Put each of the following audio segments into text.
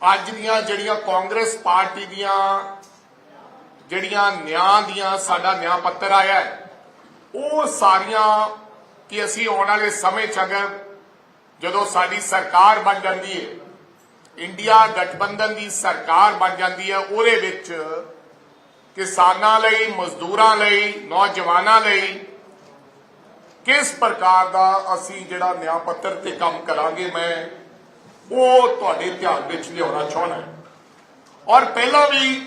ਅੱਜ ਦੀਆਂ ਜਿਹੜੀਆਂ ਕਾਂਗਰਸ ਪਾਰਟੀ ਦੀਆਂ ਜਿਹੜੀਆਂ ਨਿਆਂ ਦੀਆਂ ਸਾਡਾ ਨਿਆਂ ਪੱਤਰ ਆਇਆ ਹੈ, ਉਹ ਸਾਰੀਆਂ ਕਿ ਅਸੀਂ ਆਉਣ ਵਾਲੇ ਸਮੇਂ 'ਚ ਅਗਰ ਜਦੋਂ ਸਾਡੀ ਸਰਕਾਰ ਬਣ ਜਾਂਦੀ ਹੈ, ਇੰਡੀਆ ਗਠਬੰਧਨ ਦੀ ਸਰਕਾਰ ਬਣ ਜਾਂਦੀ ਹੈ, ਉਹਦੇ ਵਿੱਚ ਕਿਸਾਨਾਂ ਲਈ, ਮਜ਼ਦੂਰਾਂ ਲਈ, ਨੌਜਵਾਨਾਂ ਲਈ ਕਿਸ ਪ੍ਰਕਾਰ ਦਾ ਅਸੀਂ ਜਿਹੜਾ ਨਿਆਂ ਪੱਤਰ ਤੇ ਕੰਮ ਕਰਾਂਗੇ, ਮੈਂ ਉਹ ਤੁਹਾਡੇ ਧਿਆਨ ਵਿੱਚ ਲਿਆਉਣਾ ਚਾਹੁੰਦਾ ਔਰ ਪਹਿਲਾਂ ਵੀ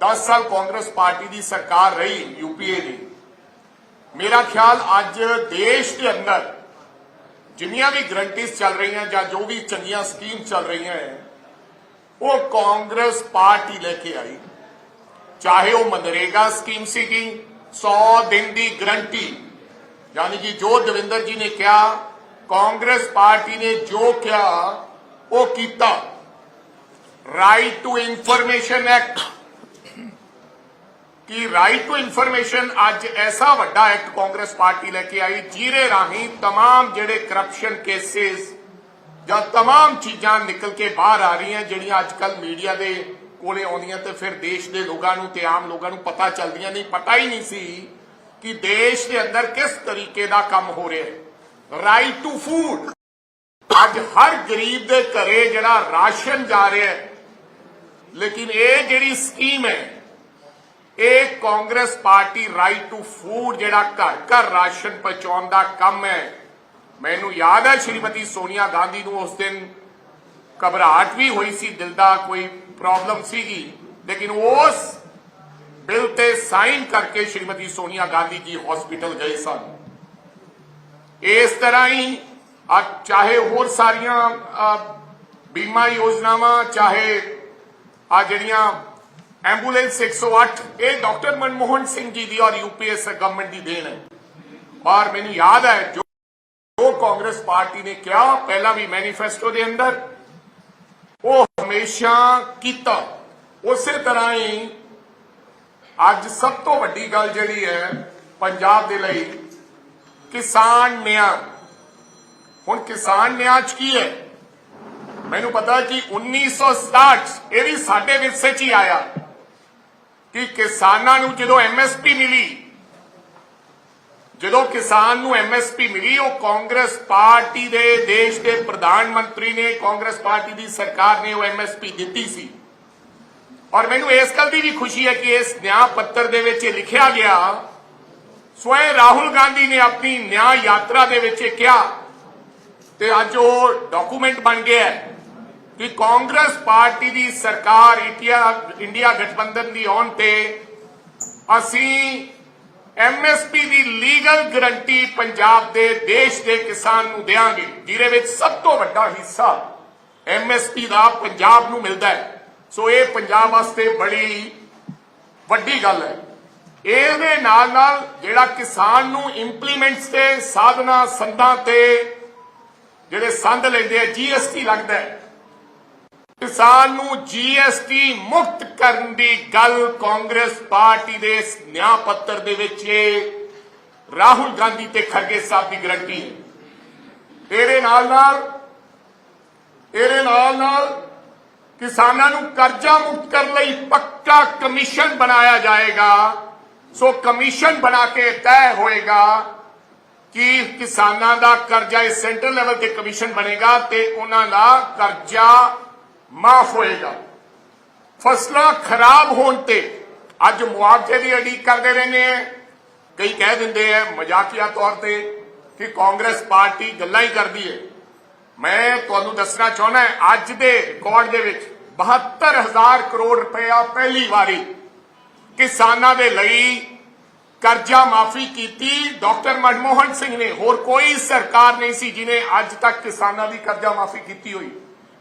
10 ਸਾਲ ਕਾਂਗਰਸ ਪਾਰਟੀ ਦੀ ਸਰਕਾਰ ਰਹੀ ਯੂਪੀਏ ਦੀ। ਮੇਰਾ ਖਿਆਲ ਅੱਜ ਦੇਸ਼ ਦੇ ਅੰਦਰ ਜਿੰਨੀਆਂ ਵੀ ਗਰੰਟੀਜ਼ ਚੱਲ ਰਹੀਆਂ ਜਾਂ ਜੋ ਵੀ ਚੰਗੀਆਂ ਸਕੀਮ ਚੱਲ ਰਹੀਆਂ ਹੈ, ਉਹ ਕਾਂਗਰਸ ਪਾਰਟੀ ਲੈ ਕੇ ਆਈ। ਚਾਹੇ ਉਹ ਮਨਰੇਗਾ ਸਕੀਮ ਸੀਗੀ 100 ਦਿਨ ਦੀ ਗਰੰਟੀ। ਯਾਨੀ ਕਿ ਜੋ ਦਵਿੰਦਰ ਜੀ ਨੇ ਕਿਹਾ, ਕਾਂਗਰਸ ਪਾਰਟੀ ਨੇ ਜੋ ਕਿਹਾ ਉਹ ਕੀਤਾ ਰਾਈਟ ਟੂ ਇਨਫੋਰਮੇਸ਼ਨ ਐਕਟ ਕਿ ਰਾਈਟ ਟੂ ਇਨਫੋਰਮੇਸ਼ਨ ਅੱਜ ਐਸਾ ਵੱਡਾ ਐਕਟ ਕਾਂਗਰਸ ਪਾਰਟੀ ਲੈ ਕੇ ਆਈ ਜਿਹਦੇ ਰਾਹੀਂ तमाम ਜਿਹੜੇ ਕਰਪਸ਼ਨ ਕੇਸਿਸ ਜਾਂ तमाम ਚੀਜ਼ਾਂ ਨਿਕਲ ਕੇ ਬਾਹਰ ਆ ਰਹੀਆਂ ਜਿਹੜੀਆਂ ਅੱਜ ਕੱਲ ਮੀਡੀਆ ਦੇ ਕੋਲੇ ਆਉਂਦੀਆਂ ਤੇ ਫਿਰ ਦੇਸ਼ ਦੇ ਲੋਕਾਂ ਨੂੰ ਤੇ ਆਮ ਲੋਕਾਂ ਨੂੰ ਪਤਾ ਚੱਲਦੀਆਂ ਨਹੀਂ ਪਤਾ ਹੀ ਨਹੀਂ ਸੀ ਕਿ ਦੇਸ਼ ਦੇ ਅੰਦਰ ਕਿਸ ਤਰੀਕੇ ਦਾ ਕੰਮ ਹੋ ਰਿਹਾ ਹੈ ਰਾਈਟ ਟੂ ਫੂਡ ਅੱਜ ਹਰ ਗਰੀਬ ਦੇ ਘਰੇ ਜਿਹੜਾ ਰਾਸ਼ਨ ਜਾ ਰਿਹਾ ਹੈ, ਲੇਕਿਨ ਇਹ ਜਿਹੜੀ ਸਕੀਮ ਹੈ, ਇਹ Congress party right to food ਜਿਹੜਾ ਘਰ ਘਰ ਰਾਸ਼ਨ ਪਹੁੰਚਾਉਣ ਦਾ ਕੰਮ ਹੈ। ਮੈਨੂੰ ਯਾਦ ਹੈ ਸ਼੍ਰੀਮਤੀ ਸੋਨੀਆ ਗਾਂਧੀ ਨੂੰ ਉਸ ਦਿਨ ਘਬਰਾਹਟ ਵੀ ਹੋਈ ਸੀ, ਦਿਲ ਦਾ ਕੋਈ ਪ੍ਰੋਬਲਮ ਸੀਗੀ, ਲੇਕਿਨ ਉਸ ਬਿੱਲ ਤੇ ਸਾਈਨ ਕਰਕੇ ਸ਼੍ਰੀਮਤੀ ਸੋਨੀਆ ਗਾਂਧੀ ਜੀ ਹਸਪੀਟਲ ਗਏ ਸਨ। ਇਸ ਤਰ੍ਹਾਂ ਹੀ ਆ ਚਾਹੇ ਹੋਰ ਸਾਰੀਆਂ ਬੀਮਾ ਯੋਜਨਾਵਾਂ, ਚਾਹੇ ਆ ਜਿਹੜੀਆਂ ਐਂਬੂਲੈਂਸ 108 ਇਹ ਡਾਕਟਰ ਮਨਮੋਹਨ ਸਿੰਘ ਜੀ ਦੀ ਔਰ ਯੂਪੀਐਸ ਗਵਰਨਮੈਂਟ ਦੀ ਦੇਣ ਹੈ। ਔਰ ਮੈਨੂੰ ਯਾਦ ਹੈ ਜੋ ਕਾਂਗਰਸ ਪਾਰਟੀ ਨੇ ਕਿਹਾ, ਪਹਿਲਾਂ ਵੀ ਮੈਨੀਫੈਸਟੋ ਦੇ ਅੰਦਰ, ਉਹ ਹਮੇਸ਼ਾ ਕੀਤਾ। ਉਸੇ ਤਰ੍ਹਾਂ ਹੀ ਅੱਜ ਸਭ ਤੋਂ ਵੱਡੀ ਗੱਲ ਜਿਹੜੀ ਹੈ, ਪੰਜਾਬ ਦੇ ਲਈ ਕਿਸਾਨ ਨਿਆਂ ਹੁਣ ਕਿਸਾਨ ਨਿਆਂ ਚ ਕੀ ਹੈ? ਮੈਨੂੰ ਪਤਾ ਕਿ 1967 ਇਹ ਵੀ ਸਾਡੇ ਵਿਰਸੇ ਚ ਹੀ ਆਇਆ ਕਿ ਕਿਸਾਨਾਂ ਨੂੰ ਜਦੋਂ ਐਮਐਸਪੀ ਮਿਲੀ, ਜਦੋਂ ਕਿਸਾਨ ਨੂੰ ਐਮਐਸਪੀ ਮਿਲੀ, ਉਹ ਕਾਂਗਰਸ ਪਾਰਟੀ ਦੇ ਦੇਸ਼ ਦੇ ਪ੍ਰਧਾਨ ਮੰਤਰੀ ਨੇ, ਕਾਂਗਰਸ ਪਾਰਟੀ ਦੀ ਸਰਕਾਰ ਨੇ ਉਹ ਐਮਐਸਪੀ ਦਿੱਤੀ ਸੀ। ਔਰ ਮੈਨੂੰ ਇਸ ਗੱਲ ਦੀ ਵੀ ਖੁਸ਼ੀ ਹੈ ਕਿ ਇਸ ਨਿਆਂ ਪੱਤਰ ਦੇ ਵਿੱਚ ਇਹ ਲਿਖਿਆ ਗਿਆ, ਸਵੈ ਰਾਹੁਲ ਗਾਂਧੀ ਨੇ ਆਪਣੀ ਨਿਆਂ ਯਾਤਰਾ ਦੇ ਵਿੱਚ ਇਹ ਕਿਹਾ ਤੇ ਅੱਜ ਉਹ ਡਾਕੂਮੈਂਟ ਬਣ ਗਿਆ ਕਿ ਕਾਂਗਰਸ ਪਾਰਟੀ ਦੀ ਸਰਕਾਰ ਇੰਡੀਆ ਇੰਡੀਆ ਗਠਬੰਧਨ ਦੀ ਆਉਣ ਤੇ ਅਸੀਂ ਐਮਐਸਪੀ ਦੀ ਲੀਗਲ ਗਰੰਟੀ ਪੰਜਾਬ ਦੇ ਦੇਸ਼ ਦੇ ਕਿਸਾਨ ਨੂੰ ਦੇਵਾਂਗੇ, ਜਿਹਦੇ ਵਿੱਚ ਸਭ ਤੋਂ ਵੱਡਾ ਹਿੱਸਾ ਐਮਐਸਪੀ ਦਾ ਪੰਜਾਬ ਨੂੰ ਮਿਲਦਾ ਹੈ। ਸੋ ਇਹ ਪੰਜਾਬ ਵਾਸਤੇ ਬੜੀ ਵੱਡੀ ਗੱਲ ਹੈ। ਇਹਦੇ ਨਾਲ ਨਾਲ ਜਿਹੜਾ ਕਿਸਾਨ ਨੂੰ ਇੰਪਲੀਮੈਂਟਸ ਤੇ, ਸਾਧਨਾ, ਸੰਦਾਂ ਤੇ ਜਿਹੜੇ ਸੰਦ ਲੈਂਦੇ ਆ ਜੀਐਸਟੀ ਲੱਗਦਾ ਹੈ। ਕਿਸਾਨ ਨੂੰ ਜੀਐਸਟੀ ਮੁਕਤ ਕਰਨ ਦੀ ਗੱਲ ਕਾਂਗਰਸ ਪਾਰਟੀ ਦੇ ਨਿਆਂ ਪੱਤਰ ਦੇ ਵਿੱਚ ਰਾਹੁਲ ਗਾਂਧੀ ਤੇ ਖੜਗੇ ਸਾਹਿਬ ਦੀ ਗਰੰਟੀ ਹੈ। ਇਹਦੇ ਨਾਲ ਨਾਲ ਇਹਦੇ ਨਾਲ ਨਾਲ ਕਿਸਾਨਾਂ ਨੂੰ ਕਰਜ਼ਾ ਮੁਕਤ ਕਰਨ ਲਈ ਪੱਕਾ ਕਮਿਸ਼ਨ ਬਣਾਇਆ ਜਾਏਗਾ। ਸੋ ਕਮਿਸ਼ਨ ਬਣਾ ਕੇ ਤੈਅ ਹੋਏਗਾ ਕਿ ਕਿਸਾਨਾਂ ਦਾ ਕਰਜ਼ਾ ਇਸ ਸੈਂਟਰ ਲੈਵਲ ਤੇ ਕਮਿਸ਼ਨ ਬਣੇਗਾ ਤੇ ਉਹਨਾਂ ਦਾ ਕਰਜ਼ਾ ਮਾਫ ਹੋਏਗਾ। ਫਸਲਾਂ ਖਰਾਬ ਹੋਣ ਤੇ ਅੱਜ ਮੁਆਵਜ਼ੇ ਦੀ ਅਡੀਕ ਕਰਦੇ ਰਹਿੰਦੇ ਆ। ਕਈ ਕਹਿ ਦਿੰਦੇ ਆ ਮਜ਼ਾਕੀਆ ਤੌਰ ਤੇ ਕਿ ਕਾਂਗਰਸ ਪਾਰਟੀ ਗੱਲਾਂ ਹੀ ਕਰਦੀ ਹੈ ਮੈਂ ਤੁਹਾਨੂੰ ਦੱਸਣਾ ਚਾਹੁੰਦਾ ਅੱਜ ਦੇ ਰਿਕਾਰਡ ਦੇ ਵਿੱਚ 72000 ਕਰੋੜ ਰੁਪਇਆ ਪਹਿਲੀ ਵਾਰੀ ਕਿਸਾਨਾਂ ਦੇ ਲਈ ਕਰਜ਼ਾ ਮਾਫੀ ਕੀਤੀ। ਡਾਕਟਰ ਮਨਮੋਹਨ ਸਿੰਘ ਨੇ। ਹੋਰ ਕੋਈ ਸਰਕਾਰ ਨਹੀਂ ਸੀ ਜਿਨੇ ਅੱਜ ਤੱਕ ਕਿਸਾਨਾਂ ਦੀ ਕਰਜ਼ਾ ਮਾਫੀ ਕੀਤੀ ਹੋਈ।